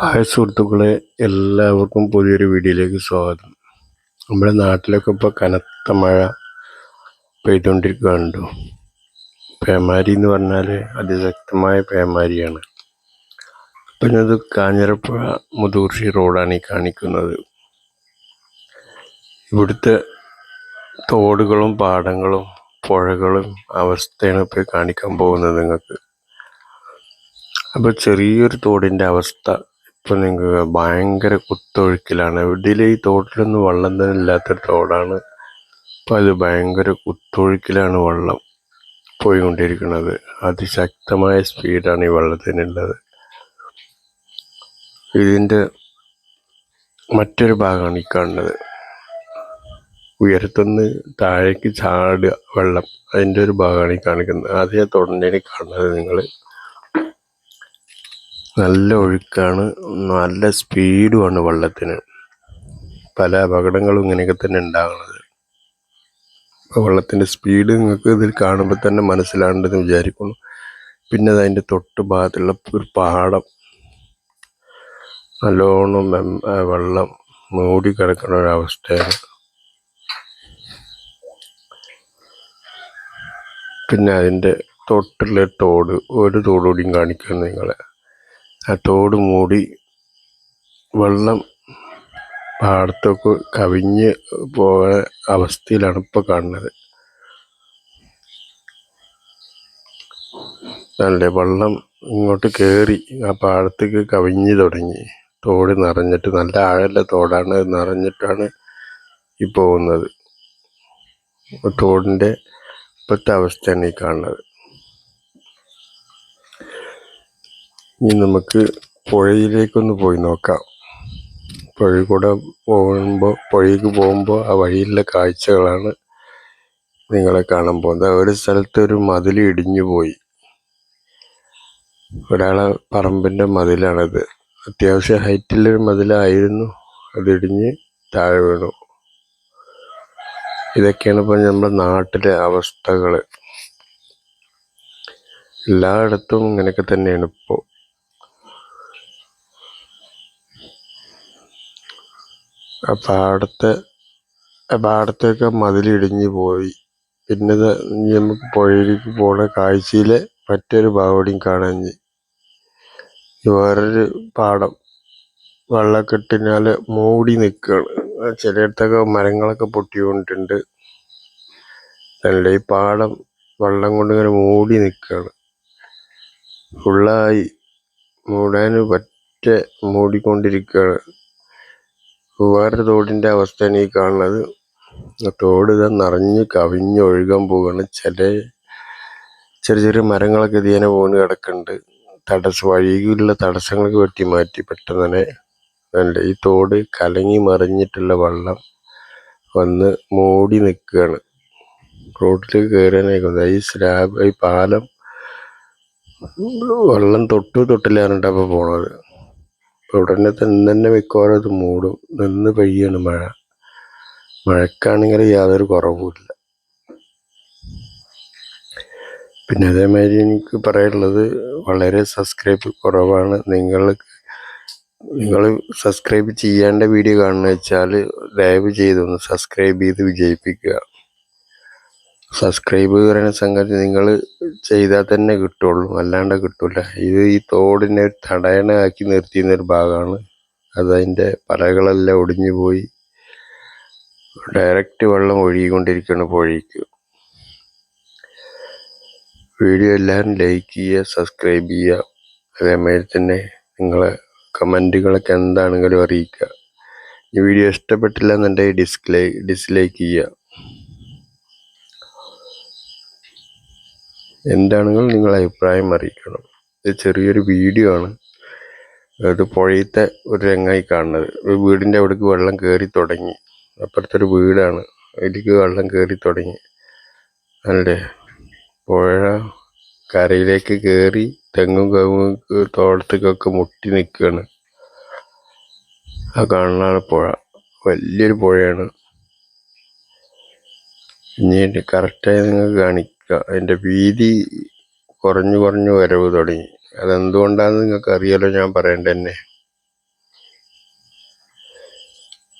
Hi സുഹൃത്തുക്കളെ എല്ലാവർക്കും പുതിയൊരു വീഡിയോയിലേക്ക് സ്വാഗതം. നമ്മുടെ നാട്ടിലൊക്കെ ഇപ്പോൾ കനത്ത മഴ പെയ്തുകൊണ്ടിരിക്കുകയുണ്ടോ പേമാരി എന്ന് പറഞ്ഞാൽ അതിശക്തമായ പേമാരിയാണ്. ഇപ്പം ഇത് കാഞ്ഞിരപ്പുഴ മുതൂർഷി റോഡാണ് ഈ കാണിക്കുന്നത്. ഇവിടുത്തെ തോടുകളും പാടങ്ങളും പുഴകളും അവസ്ഥയാണ് ഇപ്പോൾ കാണിക്കാൻ പോകുന്നത് നിങ്ങൾക്ക്. അപ്പോൾ ചെറിയൊരു തോടിന്റെ അവസ്ഥ ഇപ്പം നിങ്ങൾക്ക് ഭയങ്കര കുത്തൊഴുക്കിലാണ്. ഇതിൽ ഈ തോട്ടിലൊന്നും വെള്ളം തന്നെ ഇല്ലാത്തൊരു തോടാണ്. അപ്പം അത് ഭയങ്കര കുത്തൊഴുക്കിലാണ് വെള്ളം പോയിക്കൊണ്ടിരിക്കുന്നത്. അതിശക്തമായ സ്പീഡാണ് ഈ വെള്ളത്തിനുള്ളത് ഇതിന്റെ മറ്റൊരു ഭാഗമാണ് ഈ കാണുന്നത്. ഉയരത്തുനിന്ന് താഴേക്ക് ചാടുക വെള്ളം. അതിന്റെ ഒരു ഭാഗമാണ് ഈ കാണിക്കുന്നത്. അതേ തുടർന്നേന് കാണുന്നത് നിങ്ങൾ നല്ല ഒഴുക്കാണ് നല്ല സ്പീഡുമാണ് വള്ളത്തിന്. പല അപകടങ്ങളും ഇങ്ങനെയൊക്കെ തന്നെ ഉണ്ടാകുന്നത്. അപ്പോൾ വള്ളത്തിന്റെ സ്പീഡ് നിങ്ങൾക്ക് ഇതിൽ കാണുമ്പോൾ തന്നെ മനസ്സിലാണ്ടെന്ന് വിചാരിക്കുന്നു. പിന്നെ അത് അതിന്റെ തൊട്ട് ഭാഗത്തുള്ള ഒരു പാടം. നല്ലോണം വെള്ളം മൂടി കിടക്കുന്ന ഒരവസ്ഥയാണ് പിന്നെ അതിന്റെ തൊട്ടുള്ള തോട് ഒരു തോടുകൂടിയും കാണിക്കുന്നു നിങ്ങളെ. ആ തോട് മൂടി വെള്ളം പാടത്തൊക്കെ കവിഞ്ഞ് പോയ അവസ്ഥയിലാണ് ഇപ്പോൾ കാണുന്നത്. നല്ല വെള്ളം ഇങ്ങോട്ട് കയറി ആ പാടത്തേക്ക് കവിഞ്ഞ് തുടങ്ങി. തോട് നിറഞ്ഞിട്ട് നല്ല ആഴല്ല തോടാണ് നിറഞ്ഞിട്ടാണ് ഈ പോകുന്നത്. തോടിന്റെ ഇപ്പോഴത്തെ അവസ്ഥയാണ് ഈ കാണുന്നത്. ഇനി നമുക്ക് പുഴയിലേക്കൊന്ന് പോയി നോക്കാം. പുഴയിൽ കൂടെ പോകുമ്പോൾ പുഴയ്ക്ക് പോകുമ്പോൾ ആ വഴിയിലെ കാഴ്ചകളാണ് നിങ്ങളെ കാണാൻ പോകുന്നത്. ഒരു സ്ഥലത്ത് ഒരു മതിൽ ഇടിഞ്ഞു പോയി. ഒരാളെ പറമ്പിന്റെ മതിലാണത്. അത്യാവശ്യം ഹൈറ്റിലൊരു മതിലായിരുന്നു. അതിടിഞ്ഞ് താഴെ വീണു. ഇതൊക്കെയാണ് ഇപ്പോൾ നമ്മുടെ നാട്ടിലെ അവസ്ഥകൾ എല്ലായിടത്തും ഇങ്ങനെയൊക്കെ തന്നെയാണ് ഇപ്പോൾ പാടത്തെ പാടത്തേക്ക് മതിലിടിഞ്ഞു പോയി. പിന്നെ നമുക്ക് പുഴയിലേക്ക് പോണ കാഴ്ചയിലെ മറ്റൊരു ഇനി. ഇത് വേറൊരു പാടം. വെള്ളക്കെട്ടിനാൽ മൂടി നിൽക്കുകയാണ് ചിലയിടത്തൊക്കെ മരങ്ങളൊക്കെ പൊട്ടിക്കൊണ്ടിട്ടുണ്ട്. നല്ല ഈ പാടം വെള്ളം കൊണ്ട് ഇങ്ങനെ മൂടി നിൽക്കുകയാണ് ഫുള്ളായി. മൂടാൻ പറ്റ മൂടിക്കൊണ്ടിരിക്കുകയാണ് വേറൊരു തോടിന്റെ അവസ്ഥയാണ് ഈ കാണുന്നത്. തോട് ഇതാ നിറഞ്ഞ് കവിഞ്ഞ് ഒഴുകാൻ പോവുകയാണ്. ചില ചെറിയ ചെറിയ മരങ്ങളൊക്കെ ഇതിനെ പോകുന്ന കിടക്കുന്നുണ്ട്. തടസ്സ വഴിയിലുള്ള തടസ്സങ്ങളൊക്കെ വെട്ടി മാറ്റി പെട്ടെന്ന് തന്നെ. അല്ല ഈ തോട് കലങ്ങി മറിഞ്ഞിട്ടുള്ള വെള്ളം വന്ന് മൂടി നിൽക്കുകയാണ്. റോഡിലേക്ക് കയറാനായിക്കുന്നത് ഈ സ്ലാബ് ഈ പാലം വെള്ളം തൊട്ടു തൊട്ടില്ലാറുണ്ട് അപ്പോൾ പോണത്. ഉടനെ തന്നെ തന്നെ മിക്കവാറും അത് മൂടും. നിന്ന് പെയ്യാണ് മഴ. മഴക്കാണെങ്കിൽ യാതൊരു കുറവുമില്ല. പിന്നെ അതേമാതിരി എനിക്ക് പറയാനുള്ളത് വളരെ സബ്സ്ക്രൈബ് കുറവാണ്. നിങ്ങൾ നിങ്ങൾ സബ്സ്ക്രൈബ് ചെയ്യേണ്ട വീഡിയോ കാണുന്ന വെച്ചാൽ ദയവ് ചെയ്തൊന്ന് സബ്സ്ക്രൈബ് ചെയ്ത് വിജയിപ്പിക്കുക. സബ്സ്ക്രൈബ് പറയുന്ന സംഗതി നിങ്ങൾ ചെയ്താൽ തന്നെ കിട്ടുള്ളൂ. അല്ലാണ്ട് കിട്ടില്ല ഇത് ഈ തോടിനെ തടയണ തടയണയാക്കി നിർത്തിയിരുന്ന ഒരു ഭാഗമാണ്. അതതിന്റെ പലകളെല്ലാം ഒടിഞ്ഞു പോയി. ഡയറക്റ്റ് വെള്ളം ഒഴുകിക്കൊണ്ടിരിക്കുകയാണ് പുഴയ്ക്ക്. വീഡിയോ എല്ലാവരും ലൈക്ക് ചെയ്യുക സബ്സ്ക്രൈബ് ചെയ്യുക. അതേമാതിരി തന്നെ നിങ്ങളെ കമന്റുകളൊക്കെ എന്താണെങ്കിലും അറിയിക്കുക. ഈ വീഡിയോ ഇഷ്ടപ്പെട്ടില്ല എന്നുണ്ടെങ്കിൽ ഡിസ്ലൈ ഡിസ്ലൈക്ക് ചെയ്യുക. എന്താണെങ്കിലും നിങ്ങൾ അഭിപ്രായം അറിയിക്കണം. ഇത് ചെറിയൊരു വീഡിയോ ആണ്. അത് പുഴയത്തെ ഒരു രംഗമായി കാണുന്നത്. ഒരു വീടിന്റെ അവിടേക്ക് വെള്ളം കയറി തുടങ്ങി. അപ്പുറത്തൊരു വീടാണ്. അതിലേക്ക് വെള്ളം കയറി തുടങ്ങി. അല്ലേ? പുഴ കരയിലേക്ക് കയറി തെങ്ങും കവുങ്ങും തോട്ടത്തേക്കൊക്കെ മുട്ടി നിൽക്കുകയാണ്. ആ കാണുന്നതാണ് പുഴ. വലിയൊരു പുഴയാണ്. ഇനി കറക്റ്റായി നിങ്ങൾക്ക് കാണിക്കുക അതിന്റെ വീതി കുറഞ്ഞു കുറഞ്ഞു വരവ് തുടങ്ങി. അതെന്തുകൊണ്ടാണെന്ന് നിങ്ങൾക്ക് അറിയാലോ ഞാൻ പറയണ്ട തന്നെ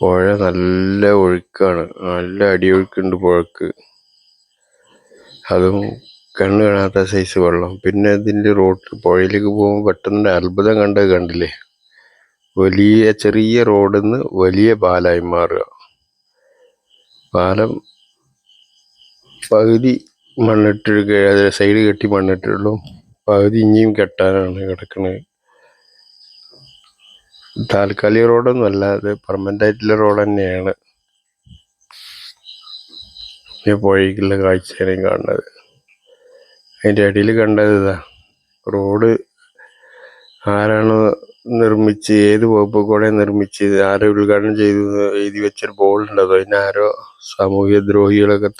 പുഴ നല്ല ഒഴുക്കാണ്. നല്ല അടിയൊഴുക്കുണ്ട് പുഴക്ക്. അതും കണ്ണ് കാണാത്ത സൈസ് വെള്ളം. പിന്നെ ഇതിന്റെ റോഡ് പുഴയിലേക്ക് പോകുമ്പോൾ പെട്ടെന്ന് അത്ഭുതം കണ്ടത് കണ്ടില്ലേ? വലിയ ചെറിയ റോഡിൽ നിന്ന് വലിയ പാലായി മാറുക. പാലം പകുതി മണ്ണിട്ട് സൈഡ് കെട്ടി മണ്ണിട്ടുള്ളൂ പകുതി ഇനിയും കെട്ടാനാണ് കിടക്കുന്നത് താൽക്കാലിക റോഡൊന്നും അല്ല അത് പെർമനന്റ് ആയിട്ടുള്ള റോഡ് തന്നെയാണ്. ഈ പുഴയ്ക്കുള്ള കാഴ്ചയാണ് കാണുന്നത്. അതിന്റെ ഇടയിൽ കണ്ടത് ഇതാ റോഡ് ആരാണ് നിർമ്മിച്ച് ഏത് വകുപ്പ് കൂടെ നിർമ്മിച്ച് ആരോ ഉദ്ഘാടനം ചെയ്തു എഴുതി വെച്ചൊരു ബോർഡ് ഉണ്ടോ അതിനാരോ സാമൂഹ്യ ദ്രോഹികളൊക്കെ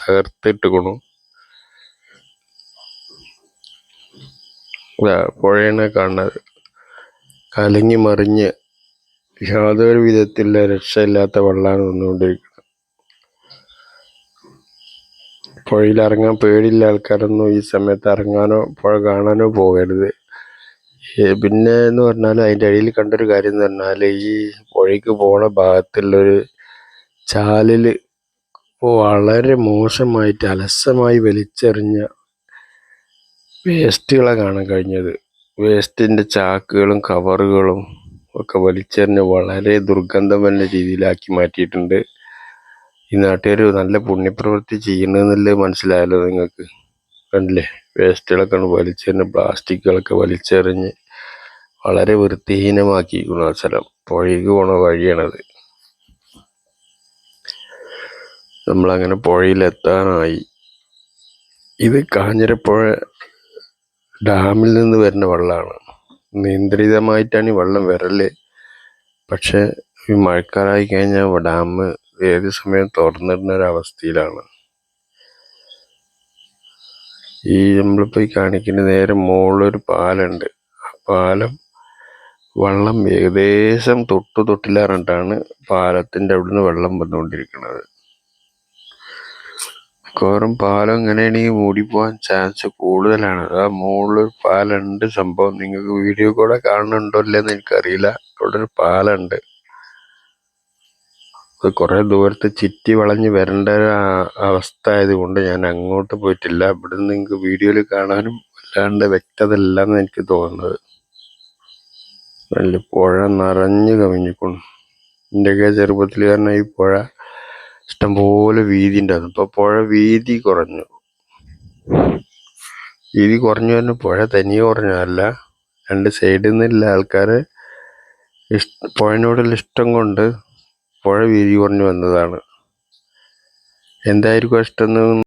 പുഴയാണ് കാണുന്നത് കലങ്ങി മറിഞ്ഞ് യാതൊരു വിധത്തിലുള്ള രക്ഷയില്ലാത്ത വെള്ളമാണ് വന്നുകൊണ്ടിരിക്കുന്നത്. പുഴയിൽ ഇറങ്ങാൻ പേടിയുള്ള ആൾക്കാരൊന്നും ഈ സമയത്ത് ഇറങ്ങാനോ പുഴ കാണാനോ പോകരുത്. പിന്നെ എന്ന് പറഞ്ഞാൽ അതിന്റെ ഇടയിൽ കണ്ടൊരു കാര്യം എന്ന് പറഞ്ഞാൽ ഈ പുഴയ്ക്ക് പോണ ഭാഗത്തുള്ളൊരു ചാലിൽ വളരെ മോശമായിട്ട് അലസമായി വലിച്ചെറിഞ്ഞ വേസ്റ്റുകളെ കാണാൻ കഴിഞ്ഞത്. വേസ്റ്റിന്റെ ചാക്കുകളും കവറുകളും ഒക്കെ വലിച്ചെറിഞ്ഞ് വളരെ ദുർഗന്ധം വരുന്ന രീതിയിലാക്കി മാറ്റിയിട്ടുണ്ട്. ഈ നാട്ടുകാർ നല്ല പുണ്യപ്രവൃത്തി ചെയ്യണമെന്നല്ലേ മനസ്സിലായല്ലോ നിങ്ങൾക്ക്. കണ്ടില്ലേ? വേസ്റ്റുകളൊക്കെ വലിച്ചെറിഞ്ഞ് പ്ലാസ്റ്റിക്കുകളൊക്കെ വലിച്ചെറിഞ്ഞ് വളരെ വൃത്തിഹീനമാക്കിയിരിക്കുന്നു ആ സ്ഥലം. പുഴയ്ക്ക് പോണ വഴിയാണത്. നമ്മളങ്ങനെ പുഴയിലെത്താനായി. ഇത് കാഞ്ഞിരപ്പുഴ ഡാമിൽ നിന്ന് വരുന്ന വെള്ളമാണ്. നിയന്ത്രിതമായിട്ടാണ് ഈ വെള്ളം വരൽ. പക്ഷേ ഈ മഴക്കാലമായി കഴിഞ്ഞാൽ ഡാം ഏത് സമയം തുറന്നിടുന്ന ഒരു അവസ്ഥയിലാണ്. ഈ നമ്മളിപ്പോൾ ഈ കാണിക്കുന്ന നേരെ മുകളിലൊരു പാലുണ്ട് ആ പാലം വെള്ളം ഏകദേശം തൊട്ട് തൊട്ടില്ലാറിട്ടാണ് പാലത്തിന്റെ അവിടുന്ന് വെള്ളം വന്നുകൊണ്ടിരിക്കുന്നത്. മിക്കവാറും പാലം എങ്ങനെയാണെങ്കിൽ മൂടിപ്പോവാൻ ചാൻസ് കൂടുതലാണ്. ആ മുകളിൽ പാലുണ്ട്. സംഭവം നിങ്ങൾക്ക് വീഡിയോ കൂടെ കാണുന്നുണ്ടോ ഇല്ലെന്ന് എനിക്കറിയില്ല. അവിടെ ഒരു പാലുണ്ട്. അത് കുറേ ദൂരത്ത് ചുറ്റി വളഞ്ഞ് വരേണ്ട ഒരു അവസ്ഥ ആയതുകൊണ്ട് ഞാൻ അങ്ങോട്ട് പോയിട്ടില്ല. ഇവിടെ നിന്ന് നിങ്ങൾക്ക് വീഡിയോയിൽ കാണാനും വല്ലാണ്ട് വ്യക്തത ഇല്ലെന്ന് എനിക്ക് തോന്നുന്നത്. വലിയ പുഴ നിറഞ്ഞു കവിഞ്ഞിക്കുന്നു എന്റെയൊക്കെ ചെറുപ്പത്തിൽ കാരണം ഈ പുഴ ഇഷ്ടംപോലെ വീതി ഉണ്ടായിരുന്നു. ഇപ്പോൾ പുഴ വീതി കുറഞ്ഞു. വീതി കുറഞ്ഞു പറഞ്ഞ പുഴ തനിയെ കുറഞ്ഞതല്ല. രണ്ട് സൈഡിൽ നിന്നുള്ള ആൾക്കാർ ഇഷ്ട പുഴനോടുള്ള ഇഷ്ടം കൊണ്ട് പുഴ വീതി കുറഞ്ഞു വന്നതാണ്. എന്തായിരിക്കും ഇഷ്ടം എന്ന്